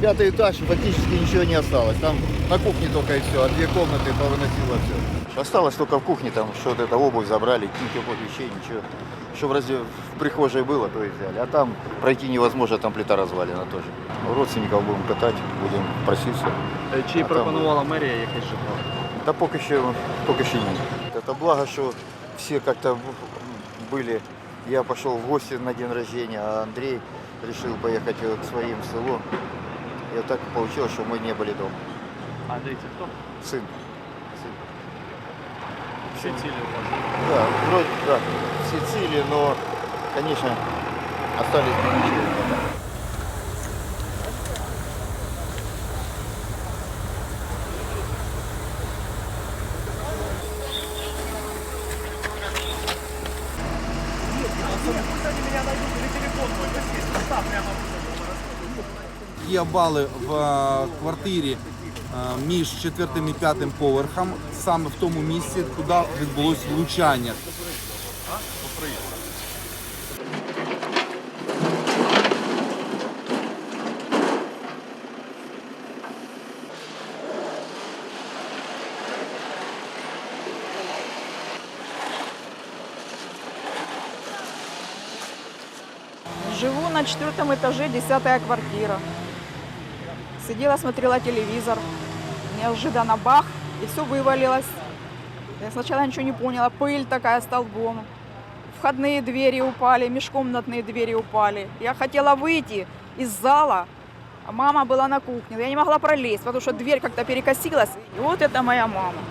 Пятый этаж, фактически ничего не осталось. Там на кухне только и все, а две комнаты повыносило все. Осталось только в кухне, там что-то это обувь забрали, ни теплых вещей, ничего. Что в, разве в прихожей было, то и взяли. А там пройти невозможно, там плита развалена тоже. Родственников будем катать, будем проситься. Е, Чи А там- пропонувала мерія якесь житло? Да пока еще, пока еще нет. Это благо, что все как-то были. Я пошел в гости на день рождения, а Андрей решил поехать э, к своим в село. И так получилось, что мы не были дома. А дивіться, хто? Сын. Сын. Всі цілі у вас. Да, вроде, да, все цели, но, конечно, остались ничего. Є бали в е, квартирі е, між четвертим і п'ятим поверхом, саме в тому місці, куди відбулось влучання. Живу на четвертом этаже, десятая квартира. Сидела, смотрела телевизор. Неожиданно бах, и все вывалилось. Я сначала ничего не поняла. Пыль такая столбом. Входные двери упали, межкомнатные двери упали. Я хотела выйти из зала, а мама была на кухне. Я не могла пролезть, потому что дверь как-то перекосилась. И вот это моя мама.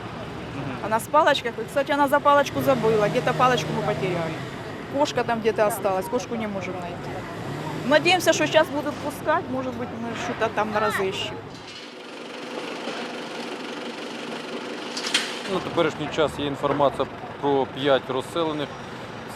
Она с палочкой. Кстати, она за палочку забыла. Где-то палочку мы потеряли. Кошка там где-то осталась, кошку не можем найти. Надеемся, что сейчас будут пускать, может быть, мы что-то там разыщем. На теперішній час є інформація про 5 розселених.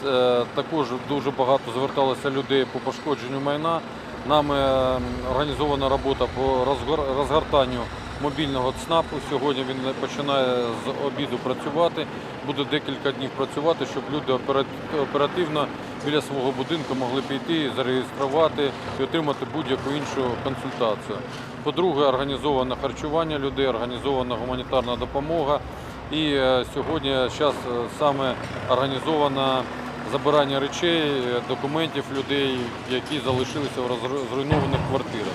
Це Також дуже багато зверталося людей по пошкодженню майна. Нами е, організована робота по розгор- розгортанню мобільного ЦНАПу. Сьогодні він починає з обіду працювати. Буде декілька днів працювати, щоб люди опера- оперативно біля свого будинку могли піти, зареєструвати і отримати будь-яку іншу консультацію. По-друге, організоване харчування людей, організована гуманітарна допомога. І е, сьогодні зараз саме організовано забирання речей, е, документів людей, які залишилися в зруйнованих квартирах.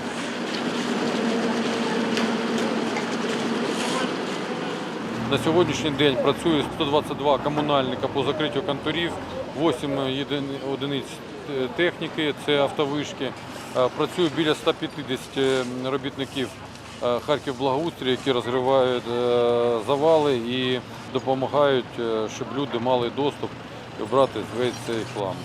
На сьогоднішній день працює 122 комунальника по закриттю конторів, 8 одиниць е, техніки, це автовишки. Е, Працює біля 150 робітників е, Харків Благоустрій, які розгривають е, завали і допомагають, е, щоб люди мали доступ і брати весь цей хлам.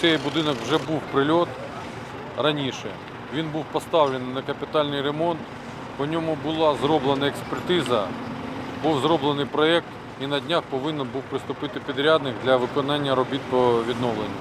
Цей будинок вже був прильот раніше. Він був поставлений на капітальний ремонт. По ньому була зроблена експертиза, був зроблений проєкт і на днях повинен був приступити підрядник для виконання робіт по відновленню.